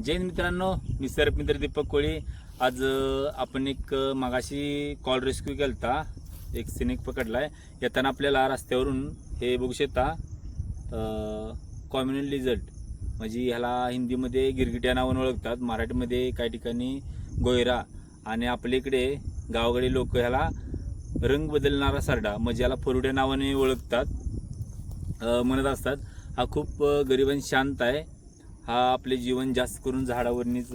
जैन मित्रांनो मी सरपमित्र दीपक कोळी. आज आपण एक मागाशी कॉल रेस्क्यू होता एक सिनिक पकडलाय. येताना आपल्याला रस्त्यावरून हे बघू शकता कॉम्युनल लिझल्ट म्हणजे ह्याला हिंदीमध्ये गिरगिट्या नावानं ओळखतात. मराठीमध्ये काही ठिकाणी गोयरा आणि आपल्या इकडे गावाकडे लोक ह्याला रंग बदलणारा सरडा म्हणजे याला फरुड्या नावाने ओळखतात. म्हणत असतात. हा खूप अ, गरीब आणि शांत आहे. हा आपले जीवन जास्त करून झाडावरनीच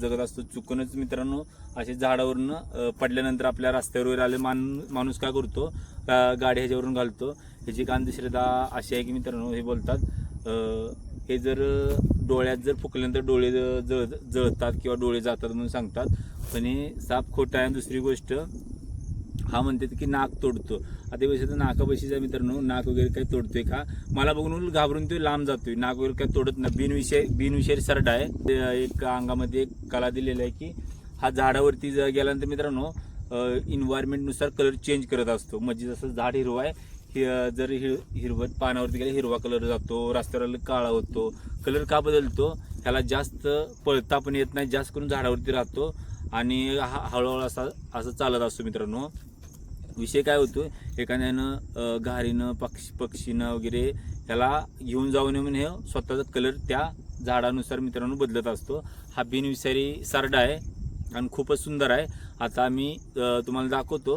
जगत असतो. चुकूनच मित्रांनो असे झाडावरून पडल्यानंतर आपल्या रस्त्यावर वगैरे आले मान माणूस काय करतो? का गाडी ह्याच्यावरून घालतो. ह्याची एक अंधश्रद्धा अशी आहे की मित्रांनो हे बोलतात हे जर डोळ्यात जर फुकल्यानंतर डोळे ज- जळ जळतात किंवा डोळे जातात म्हणून सांगतात. पण हे साप खोटं आहे. आणि दुसरी गोष्ट हा म्हणतात की नाक तोडतो. आता पैसे तर मित्रांनो नाक वगैरे काही तोडतोय का? मला बघून घाबरून तो लांब जातोय. नाक वगैरे काही तोडत नाही. बिनविषय बिनविषारी सरडा आहे. एक अंगामध्ये एक कला दिलेला आहे की हा झाडावरती जर गेल्यानंतर मित्रांनो इन्व्हायरमेंटनुसार कलर चेंज करत असतो. म्हणजे जसं झाड हिरवा आहे हि- जर हिर हिरवत पानावरती गेला हिरवा कलर जातो रस्त्यावर काळा होतो कलर का बदलतो? ह्याला जास्त पळता पण येत नाही जास्त करून झाडावरती राहतो. आणि हा हळूहळू असा असं चालत असतो मित्रांनो. विषय काय होतो एखाद्यानं घारीनं पक्षी पक्षीनं वगैरे ह्याला घेऊन जाऊ नये म्हणून हे स्वतःचा कलर त्या झाडानुसार मित्रांनो बदलत असतो. हा बिनविसारी सारडा आहे आणि खूपच सुंदर आहे. आता मी तुम्हाला दाखवतो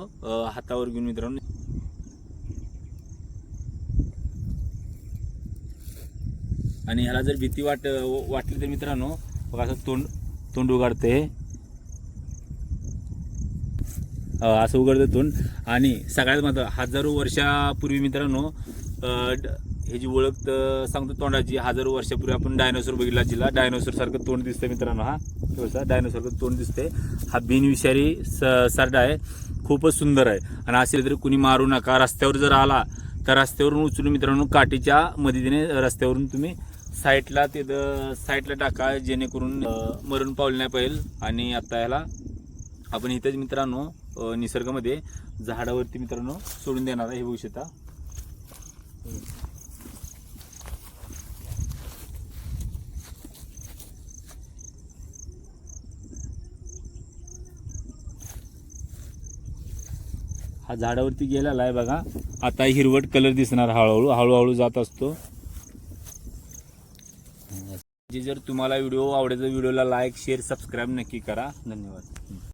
हातावर घेऊन मित्रांनो. आणि ह्याला जर भीती वाट वाटली तर मित्रांनो बघा असं तोंड तोंड उघडते असं उघडतं आणि सगळ्यात मात्र हजारो वर्षापूर्वी मित्रांनो ड- ह्याची ओळख तर सांगतो तोंडाची हजारो वर्षापूर्वी आपण डायनोसॉर बघितला जिला डायनोसॉर सारखं तोंड दिसतं मित्रांनो हा. थोडासा डायनोसॉरचं तोंड दिसते हा बिनविषारी स- सरडा आहे. खूपच सुंदर आहे. आणि असेल तरी कुणी मारू नका. रस्त्यावर जर आला तर रस्त्यावरून उचलून मित्रांनो काठीच्या मदतीने रस्त्यावरून तुम्ही साईटला तिथं साईटला टाका जेणेकरून मरण पावलं नाही पाहिजे आणि आता ह्याला आपण इथेच मित्रांनो निसर्गामध्ये झाडावरती मित्रांनो सोडून देणार आहे हे बघू शकता. हा झाडावरती गेलेला आहे बघा. आता हिरवट कलर दिसणार हळूहळू हळूहळू जात असतो. जे जर तुम्हाला व्हिडिओ आवडेल तर व्हिडिओला लाईक शेअर सबस्क्राईब नक्की करा. धन्यवाद.